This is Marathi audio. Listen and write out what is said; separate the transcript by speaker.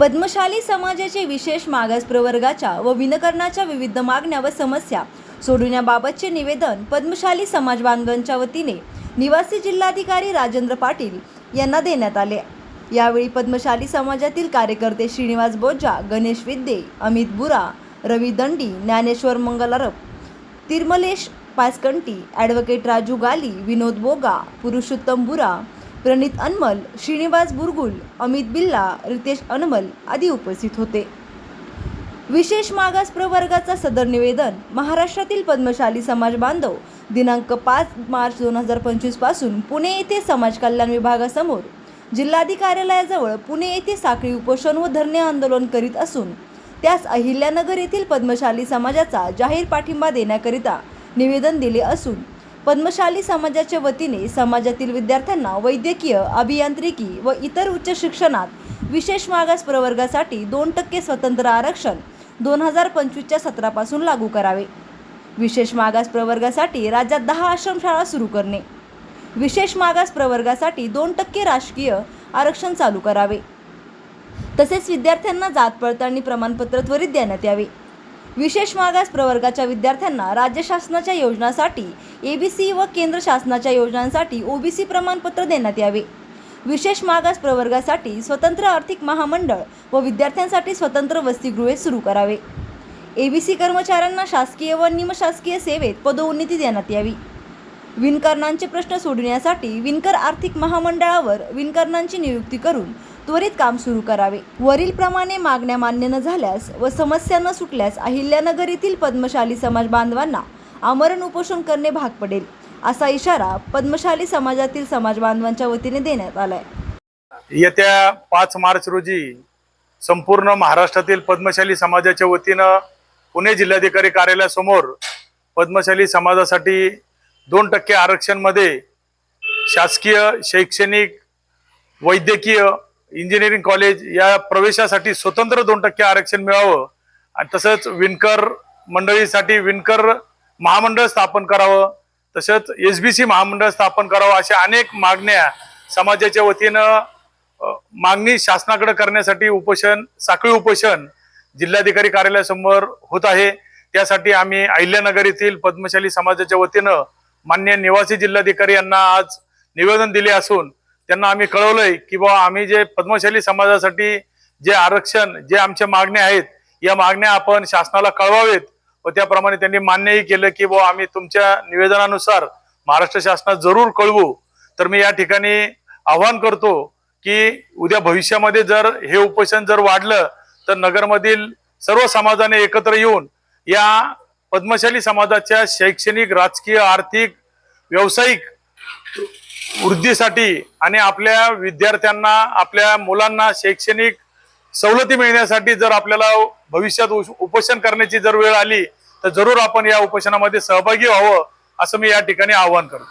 Speaker 1: पद्मशाली समाजाचे विशेष मागास प्रवर्गाच्या व विनकरणाच्या विविध मागण्या व समस्या सोडविण्याबाबतचे निवेदन पद्मशाली समाज बांधवांच्या वतीने निवासी जिल्हाधिकारी राजेंद्र पाटील यांना देण्यात आले. यावेळी पद्मशाली समाजातील कार्यकर्ते श्रीनिवास बोजा गणेश विद्ये अमित बुरा रवी दंडी ज्ञानेश्वर मंगलारप तिरमलेश पासकंटी ॲडव्होकेट राजू गाली विनोद बोगा पुरुषोत्तम बुरा प्रणित अनमल श्रीनिवास बुरगुल अमित बिल्ला रितेश अनमल आदी उपस्थित होते. विशेष मागास प्रवर्गाचा सदर निवेदन महाराष्ट्रातील पद्मशाली समाज बांधव दिनांक पाच मार्च दोन हजार पंचवीसपासून पुणे येथे समाज कल्याण विभागासमोर जिल्हाधिकार्यालयाजवळ पुणे येथे साखळी उपोषण व धरणे आंदोलन करीत असून त्यास अहिल्यानगर येथील पद्मशाली समाजाचा जाहीर पाठिंबा देण्याकरिता निवेदन दिले असून पद्मशाली समाजाच्या वतीने समाजातील विद्यार्थ्यांना वैद्यकीय अभियांत्रिकी व इतर उच्च शिक्षणात विशेष मागास प्रवर्गासाठी दोन टक्के स्वतंत्र आरक्षण दोन हजार पंचवीसच्या सत्रापासून लागू करावे. विशेष मागास प्रवर्गासाठी राज्यात दहा आश्रमशाळा सुरू करणे. विशेष मागास प्रवर्गासाठी दोन टक्के राजकीय आरक्षण चालू करावे. तसेच विद्यार्थ्यांना जात पडताळणी प्रमाणपत्र त्वरित देण्यात यावे. विशेष मागास प्रवर्गाच्या विद्यार्थ्यांना राज्य शासनाच्या योजनांसाठी सी व केंद्र शासनाच्या योजनांसाठी ओबीसी प्रमाणपत्र देण्यात यावे. विशेष मागास प्रवर्गासाठी स्वतंत्र आर्थिक महामंडळ व विद्यार्थ्यांसाठी स्वतंत्र वसतिगृहे सुरू करावे. ए बी सी कर्मचाऱ्यांना शासकीय व निमशासकीय सेवेत पदोन्नती देण्यात यावी. विणकरणांचे प्रश्न सोडविण्यासाठी विणकर आर्थिक महामंडळावर विणकरणांची नियुक्ती करून त्वरित काम सुरू करावे. वरीलप्रमाणे मागण्या मान्य न झाल्यास व समस्या न सुटल्यास अहिल्यानगर येथील पद्मशाली समाज बांधवांना आमरण उपोषण करणे भाग पडेल असा इशारा पद्मशाली समाजातील समाज बांधवांच्या वतीने देण्यात आलाय.
Speaker 2: येत्या पाच मार्च रोजी संपूर्ण महाराष्ट्रातील पद्मशाली समाजाच्या वतीनं पुणे जिल्हाधिकारी कार्यालयासमोर पद्मशाली समाजासाठी दोन टक्के आरक्षणमध्ये शासकीय शैक्षणिक वैद्यकीय इंजिनिअरिंग कॉलेज या प्रवेशासाठी स्वतंत्र दोन टक्के आरक्षण मिळावं. आणि तसंच विणकर मंडळीसाठी विणकर महामंडळ स्थापन करावं. तसंच एस बी सी महामंडळ स्थापन करावं अशा अनेक मागण्या समाजाच्या वतीनं मागणी शासनाकडे करण्यासाठी उपोषण साखळी उपोषण जिल्हाधिकारी कार्यालयासमोर होत आहे. त्यासाठी आम्ही अहिल्यानगर येथील पद्मशाली समाजाच्या वतीनं मान्य निवासी जिल्हाधिकारी यांना आज निवेदन दिले असून त्यांना आम्ही कळवलंय की बाबा आम्ही जे पद्मशाली समाजासाठी जे आरक्षण जे आमच्या मागण्या आहेत या मागण्या आपण शासनाला कळवावेत व त्याप्रमाणे त्यांनी मान्यही केलं की बाबा आम्ही तुमच्या निवेदनानुसार महाराष्ट्र शासनात जरूर कळवू. तर मी या ठिकाणी आवाहन करतो की उद्या भविष्यामध्ये जर हे उपोषण जर वाढलं तर नगरमधील सर्व समाजाने एकत्र येऊन या पद्मशाली समाजाच्या शैक्षणिक राजकीय आर्थिक व्यावसायिक वृद्धीसाठी आणि आपल्या विद्यार्थ्यांना आपल्या मुलांना शैक्षणिक सवलती मिळण्यासाठी जर आपल्याला भविष्यात उपोषण करण्याची जर वेळ आली तर जरूर आपण या उपोषणामध्ये सहभागी व्हावं असं मी या ठिकाणी आवाहन करतो.